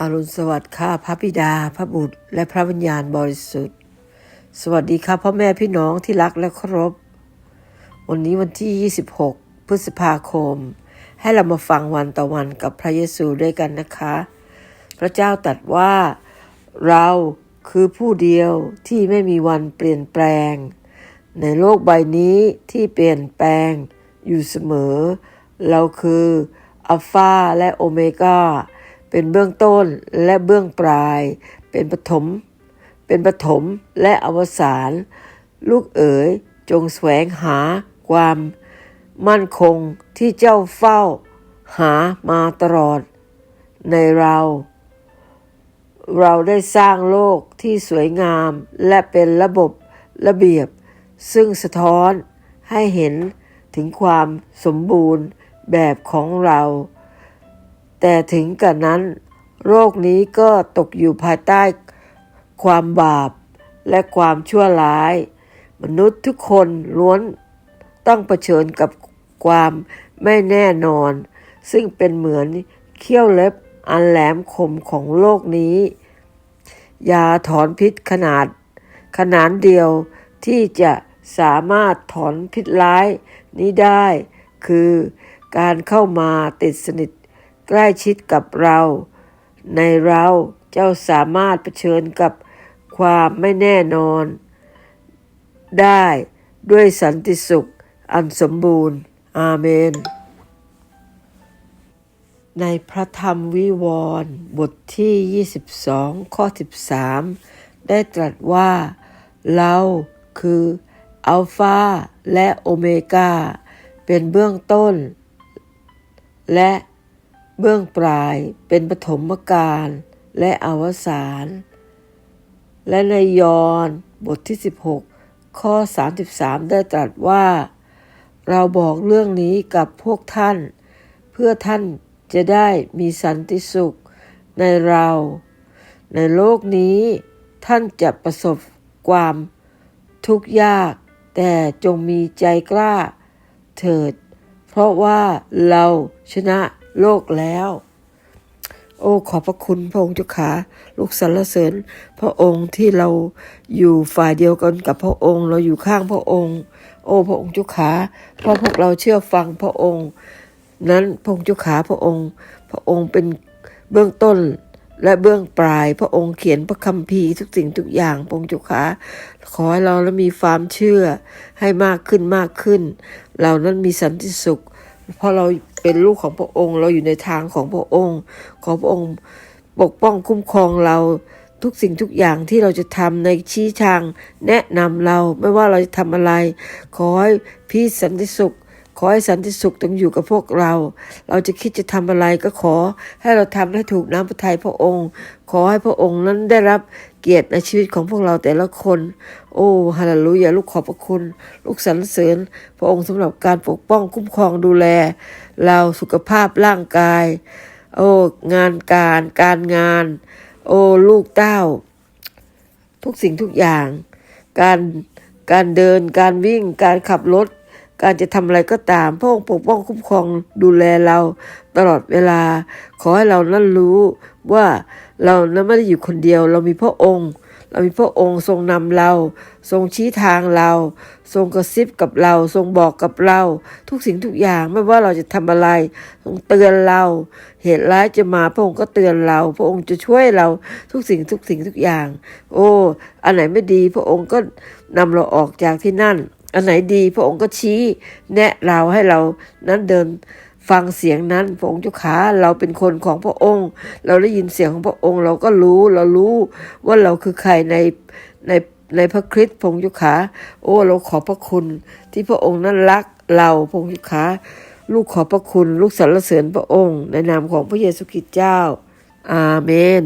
อรุณสวัสดิ์ค่ะพระบิดา พระบุตร และพระวิญญาณบริสุทธิ์ สวัสดีค่ะพ่อแม่พี่น้องที่รักและเคารพ วันนี้วันที่ 26 พฤษภาคม ให้เรามาฟังวันต่อวันกับพระเยซูด้วยกันนะคะ พระเจ้าตรัสว่า เราคือผู้เดียวที่ไม่มีวันเปลี่ยนแปลง ในโลกใบนี้ที่เปลี่ยนแปลงอยู่เสมอ เราคืออัลฟาและโอเมกา เป็นเบื้องต้นและเบื้องปลาย เป็นปฐม เป็นปฐมและอวสานลูกเอ๋ยจงแสวงหาความมั่นคงที่เจ้าเฝ้าหามาตลอด ในเรา เราได้สร้างโลกที่สวยงามและเป็นระบบระเบียบ ซึ่งสะท้อนให้เห็นถึงความสมบูรณ์แบบของเรา แต่ถึงกับนั้น โรคนี้ก็ตกอยู่ภายใต้ ความบาปและความชั่วร้าย มนุษย์ทุกคนล้วนต้องเผชิญกับความไม่แน่นอน ซึ่งเป็นเหมือนเขี้ยวเล็บอันแหลมคมของโลกนี้ ยาถอนพิษขนาด ขนาดเดียวที่จะสามารถถอนพิษร้ายนี้ได้ คือการเข้ามาติดสนิท ใกล้ชิดกับเรา ในเราเจ้าสามารถเผชิญกับความไม่แน่นอน ได้ด้วยสันติสุขอันสมบูรณ์ อาเมน ในพระธรรมวิวรณ์บทที่ 22 ข้อ 13 ได้ตรัสว่า เราคืออัลฟาและโอเมกา เป็นเบื้องต้น และ เบื้องปลายเป็นปฐมกาลและอวสานและในยอห์นบทที่ 16 ข้อ 33 ได้ตรัสว่า เราบอกเรื่องนี้กับพวกท่าน เพื่อท่านจะได้มีสันติสุขในเรา ในโลกนี้ท่านจะประสบความทุกข์ยาก แต่จงมีใจกล้าเถิด เพราะว่าเราชนะ โลกแล้ว โอ้ขอบพระคุณพระองค์เจ้าขาลูกสรรเสริญ พระองค์ที่เราอยู่ฝ่ายเดียวกันกับพระองค์ เราอยู่ข้างพระองค์ โอ้พระองค์เจ้าขาเพราะพวกเราเชื่อฟังพระองค์ นั้นพระองค์เจ้าขาพระองค์ พระองค์เป็นเบื้องต้นและเบื้องปลายพระองค์เขียนพระคัมภีร์ทุกสิ่งทุกอย่างพระองค์เจ้าขาขอให้เราและมีความเชื่อให้มากขึ้นมากขึ้น เรานั้นมีสันติสุข พราะเราเป็นลูกของพระองค์ เราอยู่ในทางของพระองค์ ขอพระองค์ปกป้องคุ้มครองเราทุกสิ่งทุกอย่างที่เราจะทำในชี้ทางแนะนำเราไม่ว่าเราจะทำอะไร ขอให้พี่สันติสุข ขอให้สันติสุขต้องอยู่กับพวกเรา เราจะคิดจะทำอะไรก็ขอให้เราทำให้ถูกน้ำพระทัยพระองค์ ขอให้พระองค์นั้นได้รับเกียรติในชีวิตของพวกเราแต่ละคน โอ้ฮาเลลูยาลูกขอบพระคุณ ลูกสรรเสริญ พระองค์สำหรับการปกป้องคุ้มครองดูแล เราสุขภาพร่างกาย โอ้งานการการงาน โอ้ลูกเต้า ทุกสิ่งทุกอย่าง การการเดินการวิ่งการขับรถ การจะทำอะไรก็ตาม พระองค์ปกป้องคุ้มครองดูแลเราตลอดเวลา ขอให้เรานั้นรู้ว่าเรานั้นไม่ได้อยู่คนเดียว เรามีพระองค์ เรามีพระองค์ทรงนำเรา ทรงชี้ทางเรา ทรงกระซิบกับเรา ทรงบอกกับเรา ทุกสิ่งทุกอย่างไม่ว่าเราจะทำอะไร ทรงเตือนเรา เหตุร้ายจะมาพระองค์ก็เตือนเรา พระองค์จะช่วยเราทุกสิ่งทุกสิ่งทุกอย่าง โอ้ อันไหนไม่ดีพระองค์ก็นำเราออกจากที่นั่น อันไหนดีพระองค์ก็ชี้แนะเราให้เรานั้นเดินฟังเสียงนั้นพระองค์เจ้าขาเราเป็นคนของพระองค์ เราได้ยินเสียงของพระองค์ เราก็รู้เรารู้ว่าเราคือใครในในในพระคริสต์พระองค์เจ้าขาโอ้เราขอพระคุณ ที่พระองค์นั้นรักเราพระองค์เจ้าขาลูกขอพระคุณ ลูกสรรเสริญพระองค์ ในนามของพระเยซูคริสต์เจ้า อาเมน